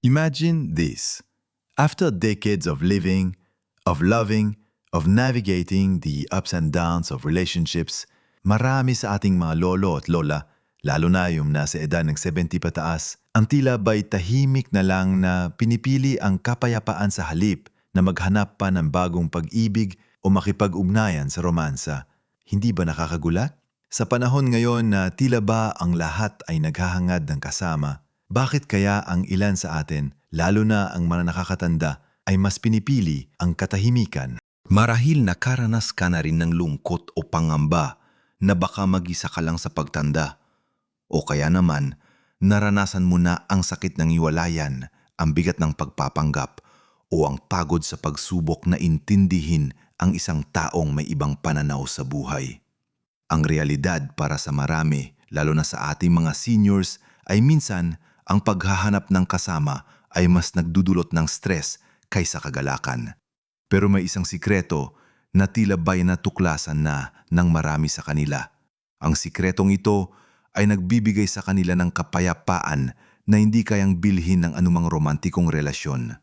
Imagine this. After decades of living, of loving, of navigating the ups and downs of relationships, marami sa ating mga lolo at lola, lalo na yung nasa edad ng 70 pataas, ang tila ba'y tahimik na lang na pinipili ang kapayapaan sa halip na maghanap pa ng bagong pag-ibig o makipag-ugnayan sa romansa. Hindi ba nakakagulat? Sa panahon ngayon na tila ba ang lahat ay naghahangad ng kasama, bakit kaya ang ilan sa atin, lalo na ang mga nakakatanda, ay mas pinipili ang katahimikan? Marahil nakaranas ka na rin ng lungkot o pangamba na baka mag-isa ka lang sa pagtanda. O kaya naman, naranasan mo na ang sakit ng iwalayan, ang bigat ng pagpapanggap, o ang pagod sa pagsubok na intindihin ang isang taong may ibang pananaw sa buhay. Ang realidad para sa marami, lalo na sa ating mga seniors, ay minsan ang paghahanap ng kasama ay mas nagdudulot ng stress kaysa kagalakan. Pero may isang sikreto na tila ba'y natuklasan na ng marami sa kanila. Ang sikretong ito ay nagbibigay sa kanila ng kapayapaan na hindi kayang bilhin ng anumang romantikong relasyon.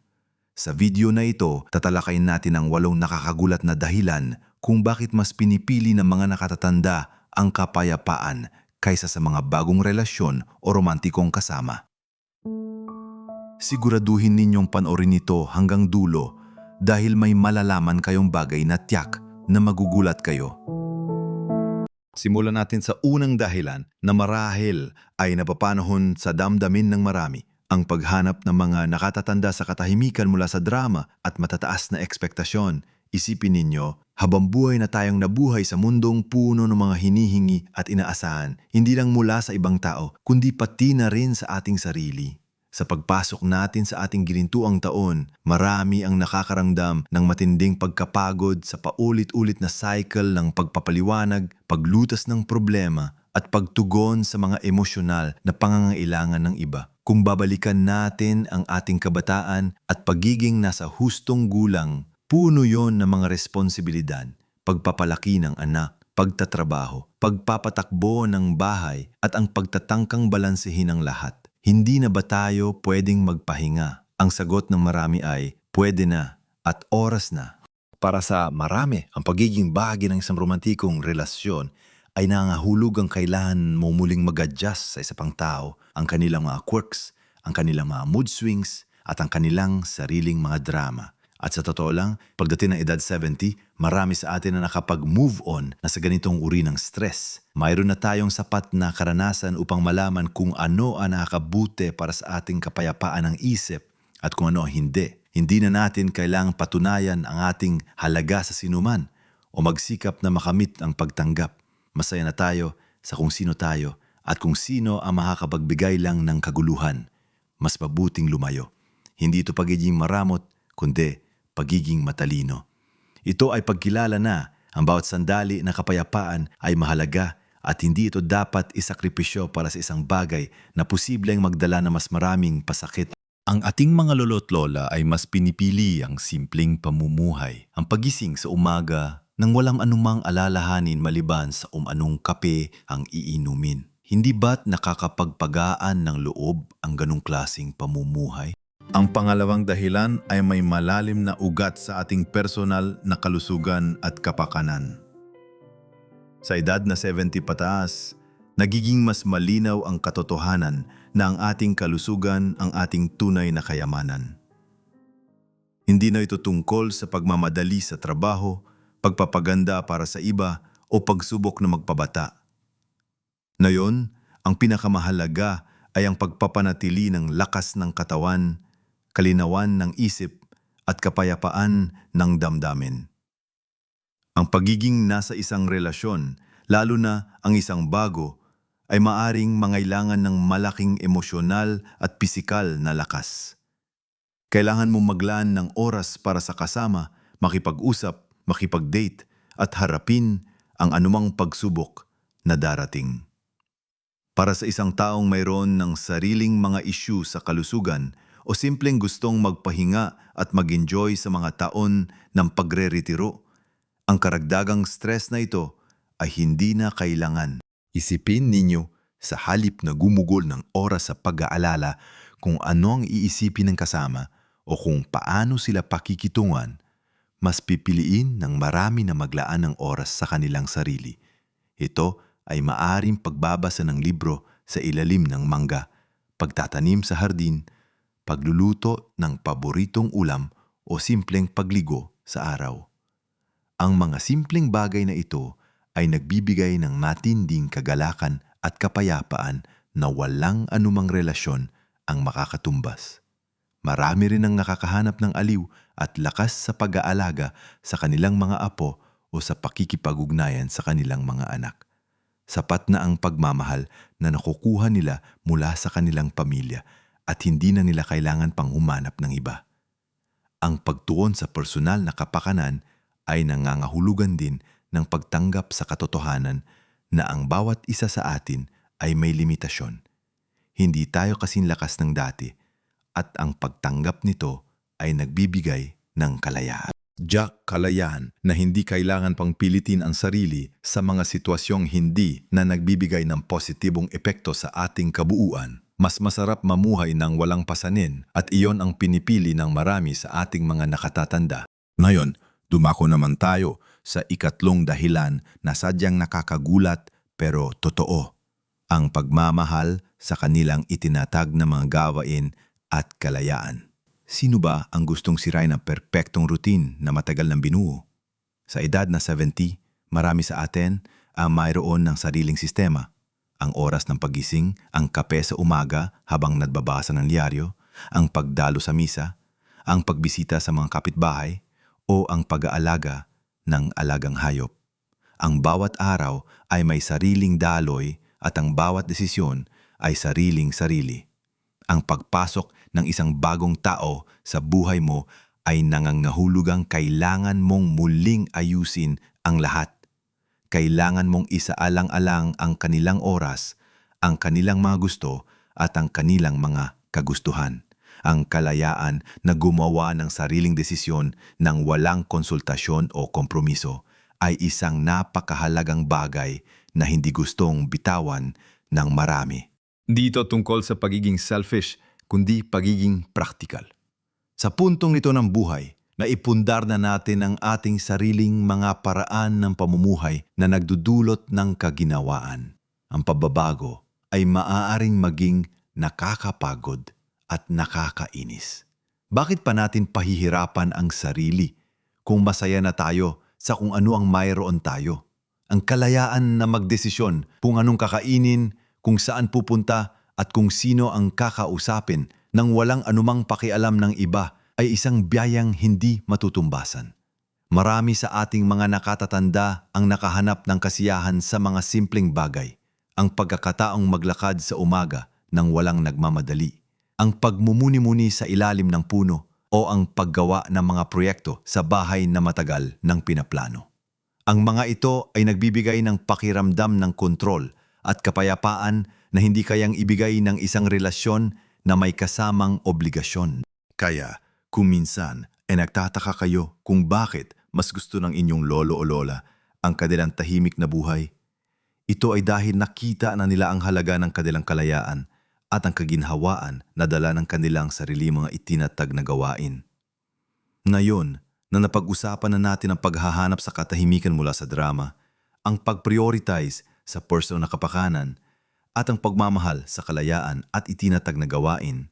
Sa video na ito, tatalakayin natin ang walong nakakagulat na dahilan kung bakit mas pinipili ng mga nakatatanda ang kapayapaan kaysa sa mga bagong relasyon o romantikong kasama. Siguraduhin ninyong panoorin ito hanggang dulo dahil may malalaman kayong bagay na tiyak na magugulat kayo. Simulan natin sa unang dahilan na marahil ay napapanahon sa damdamin ng marami ang paghanap ng mga nakatatanda sa katahimikan mula sa drama at matataas na ekspektasyon. Isipin ninyo, habang buhay na tayong nabuhay sa mundong puno ng mga hinihingi at inaasahan, hindi lang mula sa ibang tao, kundi pati na rin sa ating sarili. Sa pagpasok natin sa ating ginintuang taon, marami ang nakakaramdam ng matinding pagkapagod sa paulit-ulit na cycle ng pagpapaliwanag, paglutas ng problema, at pagtugon sa mga emosyonal na pangangailangan ng iba. Kung babalikan natin ang ating kabataan at pagiging nasa hustong gulang, puno yon ng mga responsibilidad, pagpapalaki ng anak, pagtatrabaho, pagpapatakbo ng bahay at ang pagtatangkang balansehin ang lahat. Hindi na ba tayo pwedeng magpahinga? Ang sagot ng marami ay, pwede na at oras na. Para sa marami, ang pagiging bahagi ng isang romantikong relasyon ay nangahulog ang kailangan mo muling mag-adjust sa isa pang tao, ang kanilang mga quirks, ang kanilang mga mood swings, at ang kanilang sariling mga drama. At sa totoo lang, pagdating ng edad 70, marami sa atin na nakapag-move on na sa ganitong uri ng stress. Mayroon na tayong sapat na karanasan upang malaman kung ano ang nakakabuti para sa ating kapayapaan ng isip at kung ano hindi. Hindi na natin kailangang patunayan ang ating halaga sa sinuman o magsikap na makamit ang pagtanggap. Masaya na tayo sa kung sino tayo at kung sino ang makakapagbigay lang ng kaguluhan. Mas mabuting lumayo. Hindi ito pagiging maramot, kundi pagiging matalino. Ito ay pagkilala na ang bawat sandali na kapayapaan ay mahalaga at hindi ito dapat isakripisyo para sa isang bagay na posibleng magdala na mas maraming pasakit. Ang ating mga lolo't lola ay mas pinipili ang simpleng pamumuhay. Ang pagising sa umaga nang walang anumang alalahanin maliban sa umanong kape ang iinumin. Hindi ba't nakakapagpagaan ng loob ang ganong klasing pamumuhay? Ang pangalawang dahilan ay may malalim na ugat sa ating personal na kalusugan at kapakanan. Sa edad na 70 pataas, nagiging mas malinaw ang katotohanan na ang ating kalusugan ang ating tunay na kayamanan. Hindi na ito tungkol sa pagmamadali sa trabaho, pagpapaganda para sa iba o pagsubok na magpabata. Ngayon, ang pinakamahalaga ay ang pagpapanatili ng lakas ng katawan, kalinawan ng isip at kapayapaan ng damdamin. Ang pagiging nasa isang relasyon, lalo na ang isang bago, ay maaring mangailangan ng malaking emosyonal at pisikal na lakas. Kailangan mo maglaan ng oras para sa kasama, makipag-usap, makipag-date at harapin ang anumang pagsubok na darating. Para sa isang taong mayroon ng sariling mga issue sa kalusugan, o simpleng gustong magpahinga at mag-enjoy sa mga taon ng pagre-retiro, ang karagdagang stress na ito ay hindi na kailangan. Isipin ninyo sa halip na gumugol ng oras sa pag-aalala kung ano ang iisipin ng kasama o kung paano sila pakikitungan, mas pipiliin ng marami na maglaan ng oras sa kanilang sarili. Ito ay maaring pagbabasa ng libro sa ilalim ng mangga, pagtatanim sa hardin, pagluluto ng paboritong ulam o simpleng pagligo sa araw. Ang mga simpleng bagay na ito ay nagbibigay ng matinding kagalakan at kapayapaan na walang anumang relasyon ang makakatumbas. Marami rin ang nakakahanap ng aliw at lakas sa pag-aalaga sa kanilang mga apo o sa pakikipag-ugnayan sa kanilang mga anak. Sapat na ang pagmamahal na nakukuha nila mula sa kanilang pamilya at hindi na nila kailangan pang humanap ng iba. Ang pagtuon sa personal na kapakanan ay nangangahulugan din ng pagtanggap sa katotohanan na ang bawat isa sa atin ay may limitasyon. Hindi tayo kasing lakas ng dati at ang pagtanggap nito ay nagbibigay ng kalayaan. Jack kalayahan na hindi kailangan pang pilitin ang sarili sa mga sitwasyong hindi na nagbibigay ng positibong epekto sa ating kabuuan. Mas masarap mamuhay ng walang pasanin at iyon ang pinipili ng marami sa ating mga nakatatanda. Ngayon, dumako naman tayo sa ikatlong dahilan na sadyang nakakagulat pero totoo. Ang pagmamahal sa kanilang itinatag na mga gawain at kalayaan. Sino ba ang gustong sirain ang perpektong routine na matagal ng binuo? Sa edad na 70, marami sa atin ang mayroon ng sariling sistema. Ang oras ng pagising, ang kape sa umaga habang nagbabasa ng diaryo, ang pagdalo sa misa, ang pagbisita sa mga kapitbahay, o ang pag-aalaga ng alagang hayop. Ang bawat araw ay may sariling daloy at ang bawat desisyon ay sariling sarili. Ang pagpasok ng isang bagong tao sa buhay mo ay nangangahulugang kailangan mong muling ayusin ang lahat. Kailangan mong isaalang-alang ang kanilang oras, ang kanilang mga gusto at ang kanilang mga kagustuhan. Ang kalayaan na gumawa ng sariling desisyon ng walang konsultasyon o kompromiso ay isang napakahalagang bagay na hindi gustong bitawan ng marami. Dito tungkol sa pagiging selfish, kundi pagiging practical. Sa puntong ito ng buhay, naipundar na natin ang ating sariling mga paraan ng pamumuhay na nagdudulot ng kaginawaan. Ang pagbabago ay maaaring maging nakakapagod at nakakainis. Bakit pa natin pahihirapan ang sarili kung masaya na tayo sa kung ano ang mayroon tayo? Ang kalayaan na magdesisyon kung anong kakainin, kung saan pupunta at kung sino ang kakausapin nang walang anumang pakialam ng iba ay isang biyayang hindi matutumbasan. Marami sa ating mga nakatatanda ang nakahanap ng kasiyahan sa mga simpleng bagay. Ang pagkakataong maglakad sa umaga nang walang nagmamadali. Ang pagmumuni-muni sa ilalim ng puno o ang paggawa ng mga proyekto sa bahay na matagal ng pinaplano. Ang mga ito ay nagbibigay ng pakiramdam ng kontrol at kapayapaan na hindi kayang ibigay ng isang relasyon na may kasamang obligasyon. Kaya, kung minsan ay nagtataka kayo kung bakit mas gusto ng inyong lolo o lola ang kanilang tahimik na buhay, ito ay dahil nakita na nila ang halaga ng kanilang kalayaan at ang kaginhawaan na dala ng kanilang sarili mga itinatag na gawain. Ngayon, na napag-usapan na natin ang paghahanap sa katahimikan mula sa drama, ang pag-prioritize sa personal na kapakanan, at ang pagmamahal sa kalayaan at itinatag na gawain,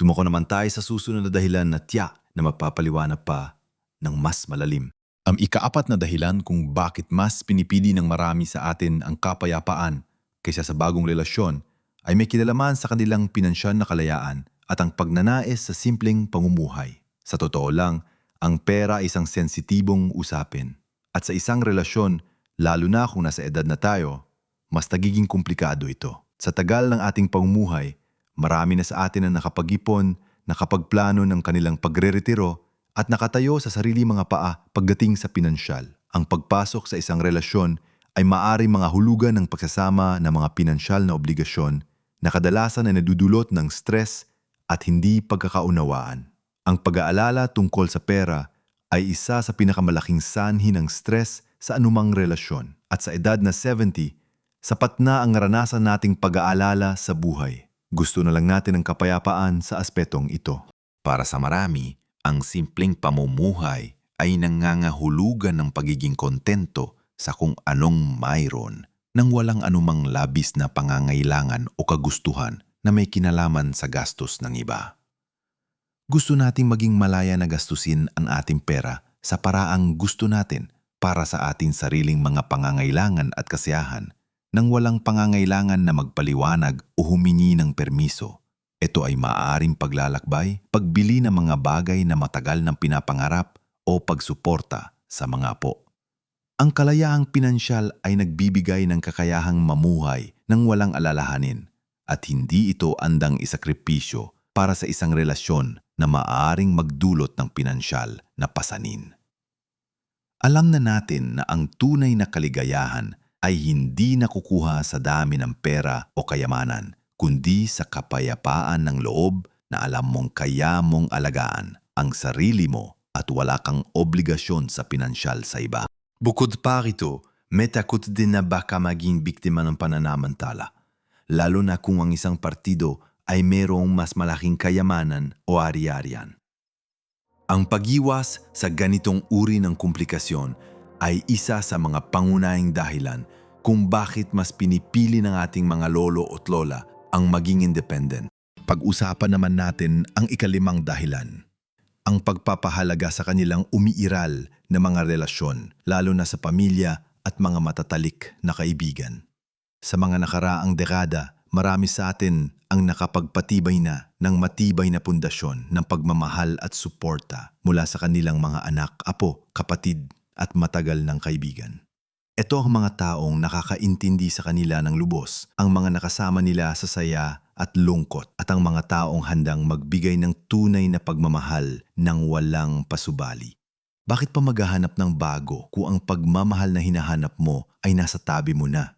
Tumako naman tayo sa susunod na dahilan na tiyak na mapapaliwanag pa ng mas malalim. Ang ikaapat na dahilan kung bakit mas pinipili ng marami sa atin ang kapayapaan kaysa sa bagong relasyon ay may kinalaman sa kanilang pinansyal na kalayaan at ang pagnanais sa simpleng pamumuhay. Sa totoo lang, ang pera ay isang sensitibong usapin. At sa isang relasyon, lalo na kung nasa edad na tayo, mas nagiging komplikado ito. Sa tagal ng ating pamumuhay, Marami na sa atin ang nakapag-ipon, nakapagplano ng kanilang pagre-retiro at nakatayo sa sarili mga paa pagdating sa pinansyal. Ang pagpasok sa isang relasyon ay maaring mga hulugan ng pagsasama ng mga pinansyal na obligasyon na kadalasan ay nadudulot ng stress at hindi pagkakaunawaan. Ang pag-aalala tungkol sa pera ay isa sa pinakamalaking sanhi ng stress sa anumang relasyon. At sa edad na 70, sapat na ang naranasan nating pag-aalala sa buhay. Gusto na lang natin ang kapayapaan sa aspetong ito. Para sa marami, ang simpleng pamumuhay ay nangangahulugan ng pagiging kontento sa kung anong mayroon nang walang anumang labis na pangangailangan o kagustuhan na may kinalaman sa gastos ng iba. Gusto nating maging malaya na gastusin ang ating pera sa paraang gusto natin para sa ating sariling mga pangangailangan at kasiyahan nang walang pangangailangan na magpaliwanag o humingi ng permiso. Ito ay maaaring paglalakbay, pagbili ng mga bagay na matagal ng pinapangarap o pagsuporta sa mga apo. Ang kalayaang pinansyal ay nagbibigay ng kakayahang mamuhay ng walang alalahanin at hindi ito andang isakripisyo para sa isang relasyon na maaaring magdulot ng pinansyal na pasanin. Alam na natin na ang tunay na kaligayahan ay hindi nakukuha sa dami ng pera o kayamanan, kundi sa kapayapaan ng loob na alam mong kaya mong alagaan ang sarili mo at wala kang obligasyon sa pinansyal sa iba. Bukod pa rito, may takot din na baka maging biktima ng pananamantala, lalo na kung ang isang partido ay mayroong mas malaking kayamanan o ari-arian. Ang pag-iwas sa ganitong uri ng komplikasyon ay isa sa mga pangunahing dahilan kung bakit mas pinipili ng ating mga lolo at lola ang maging independent. Pag-usapan naman natin ang ikalimang dahilan. Ang pagpapahalaga sa kanilang umiiral na mga relasyon, lalo na sa pamilya at mga matatalik na kaibigan. Sa mga nakaraang dekada, marami sa atin ang nakapagpatibay na ng matibay na pundasyon ng pagmamahal at suporta mula sa kanilang mga anak, apo, kapatid at matagal ng kaibigan. Ito ang mga taong nakakaintindi sa kanila ng lubos, ang mga nakasama nila sa saya at lungkot at ang mga taong handang magbigay ng tunay na pagmamahal ng walang pasubali. Bakit pa maghahanap ng bago kung ang pagmamahal na hinahanap mo ay nasa tabi mo na?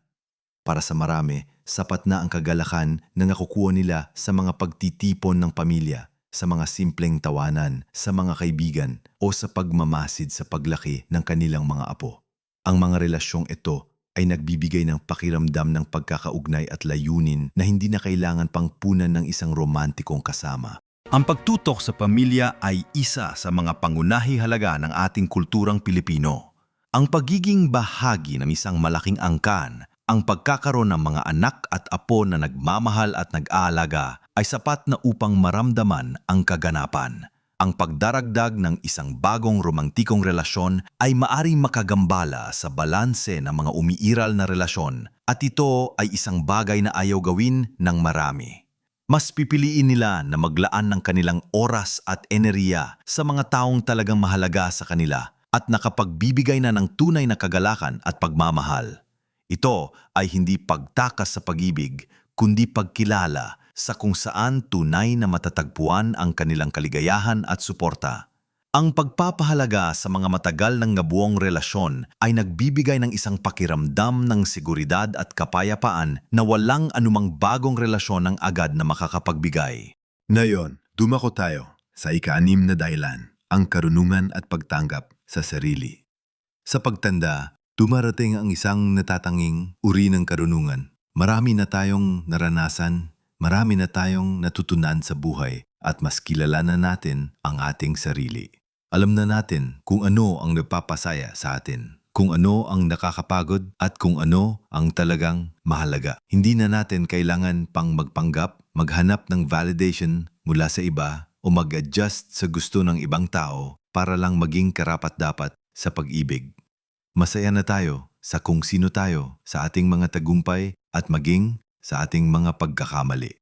Para sa marami, sapat na ang kagalakan na nakukuha nila sa mga pagtitipon ng pamilya, sa mga simpleng tawanan, sa mga kaibigan o sa pagmamasid sa paglaki ng kanilang mga apo. Ang mga relasyong ito ay nagbibigay ng pakiramdam ng pagkakaugnay at layunin na hindi na kailangan pang punan ng isang romantikong kasama. Ang pagtutok sa pamilya ay isa sa mga pangunahi halaga ng ating kulturang Pilipino. Ang pagiging bahagi ng isang malaking angkan, ang pagkakaroon ng mga anak at apo na nagmamahal at nag-aalaga ay sapat na upang maramdaman ang kaganapan. Ang pagdaragdag ng isang bagong romantikong relasyon ay maaring makagambala sa balanse ng mga umiiral na relasyon at ito ay isang bagay na ayaw gawin ng marami. Mas pipiliin nila na maglaan ng kanilang oras at enerhiya sa mga taong talagang mahalaga sa kanila at nakapagbibigay na ng tunay na kagalakan at pagmamahal. Ito ay hindi pagtakas sa pag-ibig, kundi pagkilala sa kung saan tunay na matatagpuan ang kanilang kaligayahan at suporta. Ang pagpapahalaga sa mga matagal ng ngabuong relasyon ay nagbibigay ng isang pakiramdam ng seguridad at kapayapaan na walang anumang bagong relasyon ang agad na makakapagbigay. Ngayon, dumako tayo sa ika-anim na dahilan, ang karunungan at pagtanggap sa sarili. Sa pagtanda, dumarating ang isang natatanging uri ng karunungan. Marami na tayong naranasan, marami na tayong natutunan sa buhay at mas kilala na natin ang ating sarili. Alam na natin kung ano ang nagpapasaya sa atin, kung ano ang nakakapagod at kung ano ang talagang mahalaga. Hindi na natin kailangan pang magpanggap, maghanap ng validation mula sa iba o mag-adjust sa gusto ng ibang tao para lang maging karapat-dapat sa pag-ibig. Masaya na tayo sa kung sino tayo sa ating mga tagumpay at maging sa ating mga pagkakamali.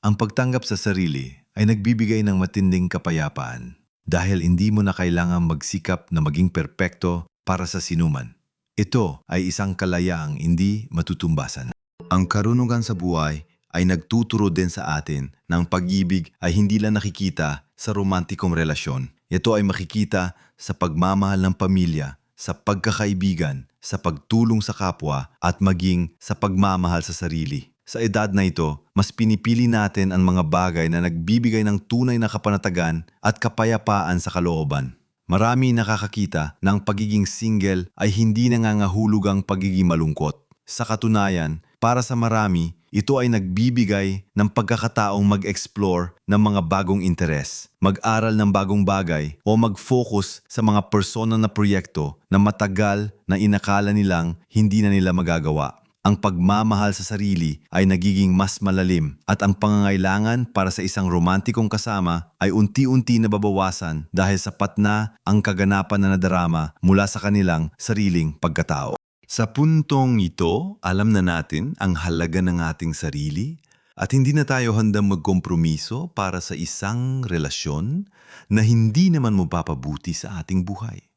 Ang pagtanggap sa sarili ay nagbibigay ng matinding kapayapaan dahil hindi mo na kailangang magsikap na maging perpekto para sa sinuman. Ito ay isang kalayaang hindi matutumbasan. Ang karunungan sa buhay ay nagtuturo din sa atin na ang pag-ibig ay hindi lang nakikita sa romantikong relasyon. Ito ay makikita sa pagmamahal ng pamilya, sa pagkakaibigan, sa pagtulong sa kapwa at maging sa pagmamahal sa sarili. Sa edad na ito, mas pinipili natin ang mga bagay na nagbibigay ng tunay na kapanatagan at kapayapaan sa kalooban. Marami nakakakita na ang pagiging single ay hindi nangangahulog ang pagiging malungkot. Sa katunayan, para sa marami, ito ay nagbibigay ng pagkakataong mag-explore ng mga bagong interes, mag-aral ng bagong bagay o mag-focus sa mga persona na proyekto na matagal na inakala nilang hindi na nila magagawa. Ang pagmamahal sa sarili ay nagiging mas malalim at ang pangangailangan para sa isang romantikong kasama ay unti-unti nababawasan dahil sapat na ang kaganapan na nadarama mula sa kanilang sariling pagkatao. Sa puntong ito, alam na natin ang halaga ng ating sarili at hindi na tayo handang magkompromiso para sa isang relasyon na hindi naman mapapabuti sa ating buhay.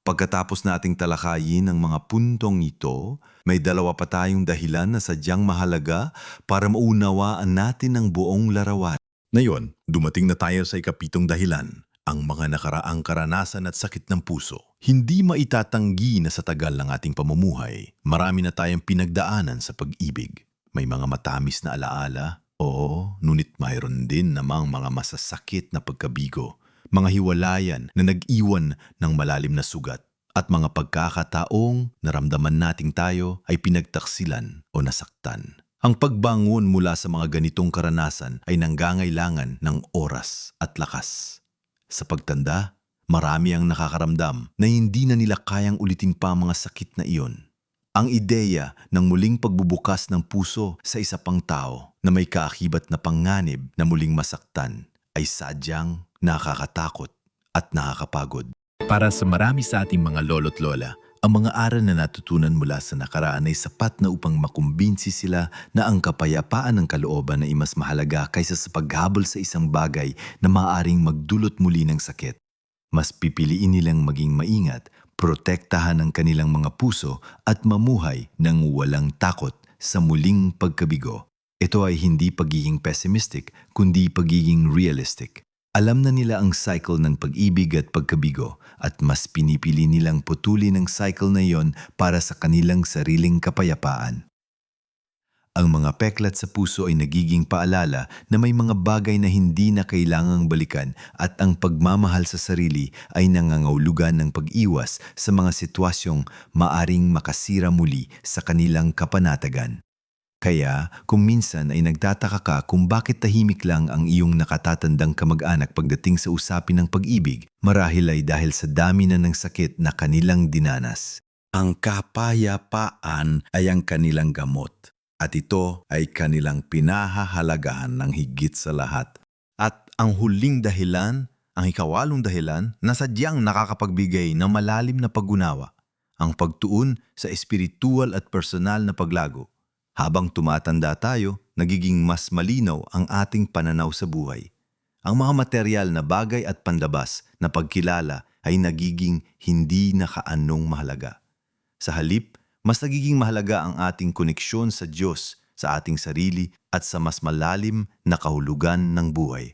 Pagkatapos nating talakayin ang mga puntong ito, may dalawa pa tayong dahilan na sadyang mahalaga para maunawaan natin ang buong larawan. Ngayon, dumating na tayo sa ikapitong dahilan, ang mga nakaraang karanasan at sakit ng puso. Hindi maitatanggi na sa tagal ng ating pamumuhay, marami na tayong pinagdaanan sa pag-ibig. May mga matamis na alaala, oo, ngunit mayroon din namang mga masasakit na pagkabigo, mga hiwalayan na nag-iwan ng malalim na sugat, at mga pagkakataong naramdaman nating tayo ay pinagtaksilan o nasaktan. Ang pagbangon mula sa mga ganitong karanasan ay nanggangailangan ng oras at lakas. Sa pagtanda, marami ang nakakaramdam na hindi na nila kayang ulitin pa mga sakit na iyon. Ang ideya ng muling pagbubukas ng puso sa isa pang tao na may kaakibat na panganib na muling masaktan ay sadyang nakakatakot at nakakapagod. Para sa marami sa ating mga lolo't lola, ang mga aral na natutunan mula sa nakaraan ay sapat na upang makumbinsi sila na ang kapayapaan ng kalooban ay mas mahalaga kaysa sa paghabol sa isang bagay na maaaring magdulot muli ng sakit. Mas pipiliin nilang maging maingat, protektahan ang kanilang mga puso at mamuhay ng walang takot sa muling pagkabigo. Ito ay hindi pagiging pessimistic, kundi pagiging realistic. Alam na nila ang cycle ng pag-ibig at pagkabigo at mas pinipili nilang putulin ang cycle na iyon para sa kanilang sariling kapayapaan. Ang mga peklat sa puso ay nagiging paalala na may mga bagay na hindi na kailangang balikan at ang pagmamahal sa sarili ay nangangahulugan ng pag-iwas sa mga sitwasyong maaring makasira muli sa kanilang kapanatagan. Kaya kung minsan ay nagtataka ka kung bakit tahimik lang ang iyong nakatatandang kamag-anak pagdating sa usapin ng pag-ibig, marahil ay dahil sa dami na ng sakit na kanilang dinanas. Ang kapayapaan ay ang kanilang gamot at ito ay kanilang pinahahalagahan ng higit sa lahat. At ang huling dahilan, ang ikawalong dahilan na sadyang nakakapagbigay ng malalim na pag-unawa, ang pagtuon sa espiritual at personal na paglago. Habang tumatanda tayo, nagiging mas malinaw ang ating pananaw sa buhay. Ang mga material na bagay at pandabas na pagkilala ay nagiging hindi na kaanong mahalaga. Sa halip, mas nagiging mahalaga ang ating koneksyon sa Diyos, sa ating sarili at sa mas malalim na kahulugan ng buhay.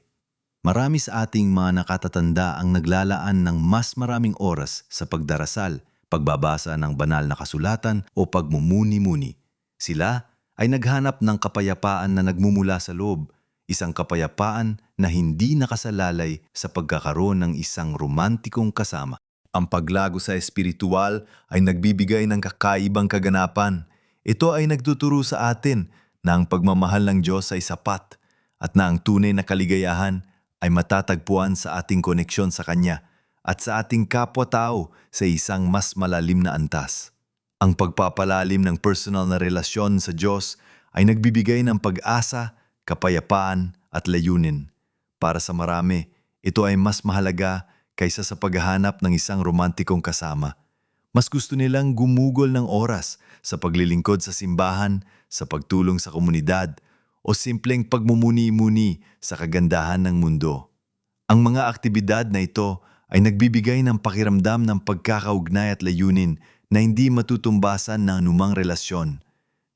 Marami sa ating mga nakatatanda ang naglalaan ng mas maraming oras sa pagdarasal, pagbabasa ng banal na kasulatan o pagmumuni-muni. Sila ay naghanap ng kapayapaan na nagmumula sa loob, isang kapayapaan na hindi nakasalalay sa pagkakaroon ng isang romantikong kasama. Ang paglago sa espiritual ay nagbibigay ng kakaibang kaganapan. Ito ay nagtuturo sa atin na ang pagmamahal ng Diyos ay sapat at na ang tunay na kaligayahan ay matatagpuan sa ating koneksyon sa Kanya at sa ating kapwa-tao sa isang mas malalim na antas. Ang pagpapalalim ng personal na relasyon sa Diyos ay nagbibigay ng pag-asa, kapayapaan at layunin. Para sa marami, ito ay mas mahalaga kaysa sa paghahanap ng isang romantikong kasama. Mas gusto nilang gumugol ng oras sa paglilingkod sa simbahan, sa pagtulong sa komunidad, o simpleng pagmumuni-muni sa kagandahan ng mundo. Ang mga aktibidad na ito ay nagbibigay ng pakiramdam ng pagkakaugnay at layunin na hindi matutumbasan ng anumang relasyon.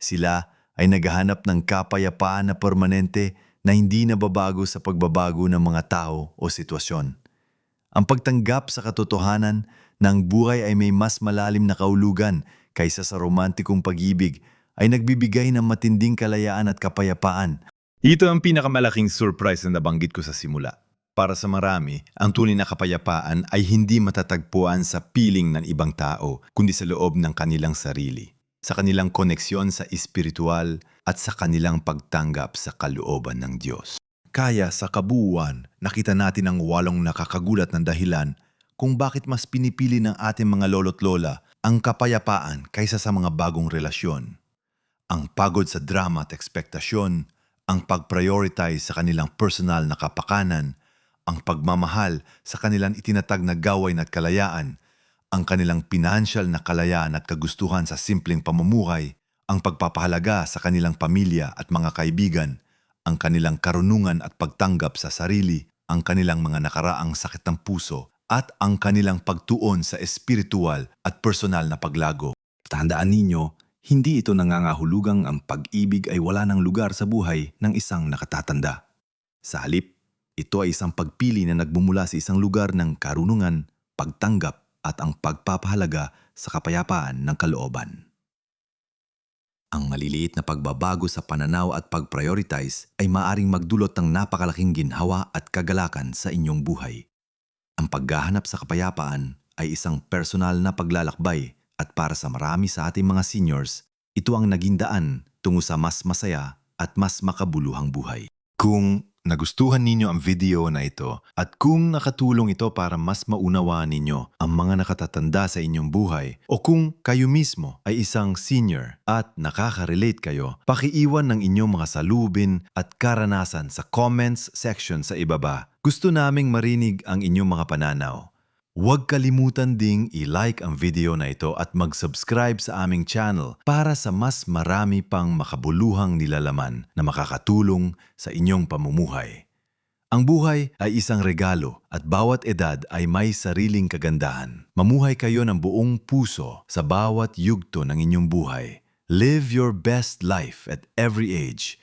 Sila ay naghahanap ng kapayapaan na permanente na hindi nababago sa pagbabago ng mga tao o sitwasyon. Ang pagtanggap sa katotohanan ng buhay ay may mas malalim na kaulugan kaysa sa romantikong pag-ibig ay nagbibigay ng matinding kalayaan at kapayapaan. Ito ang pinakamalaking surprise na nabanggit ko sa simula. Para sa marami, ang tunay na kapayapaan ay hindi matatagpuan sa piling ng ibang tao, kundi sa loob ng kanilang sarili. Sa kanilang koneksyon sa espiritual, at sa kanilang pagtanggap sa kalooban ng Diyos. Kaya sa kabuuan, nakita natin ang walong nakakagulat ng dahilan kung bakit mas pinipili ng ating mga lolo't lola ang kapayapaan kaysa sa mga bagong relasyon. Ang pagod sa drama at ekspektasyon, ang pag-prioritize sa kanilang personal na kapakanan, ang pagmamahal sa kanilang itinatag na gawain at kalayaan, ang kanilang pinansyal na kalayaan at kagustuhan sa simpleng pamumuhay, ang pagpapahalaga sa kanilang pamilya at mga kaibigan, ang kanilang karunungan at pagtanggap sa sarili, ang kanilang mga nakaraang sakit ng puso, at ang kanilang pagtuon sa espiritual at personal na paglago. Tandaan ninyo, hindi ito nangangahulugang ang pag-ibig ay wala ng lugar sa buhay ng isang nakatatanda. Sa halip, ito ay isang pagpili na nagmumula sa isang lugar ng karunungan, pagtanggap at ang pagpapahalaga sa kapayapaan ng kalooban. Ang maliliit na pagbabago sa pananaw at pag-prioritize ay maaring magdulot ng napakalaking ginhawa at kagalakan sa inyong buhay. Ang paghahanap sa kapayapaan ay isang personal na paglalakbay at para sa marami sa ating mga seniors, ito ang naging daan tungo sa mas masaya at mas makabuluhang buhay. Kung nagustuhan ninyo ang video na ito at kung nakatulong ito para mas maunawaan ninyo ang mga nakatatanda sa inyong buhay o kung kayo mismo ay isang senior at nakaka-relate kayo, pakiiwan ng inyong mga salubin at karanasan sa comments section sa ibaba. Gusto naming marinig ang inyong mga pananaw. Huwag kalimutan ding i-like ang video na ito at mag-subscribe sa aming channel para sa mas marami pang makabuluhang nilalaman na makakatulong sa inyong pamumuhay. Ang buhay ay isang regalo at bawat edad ay may sariling kagandahan. Mamuhay kayo ng buong puso sa bawat yugto ng inyong buhay. Live your best life at every age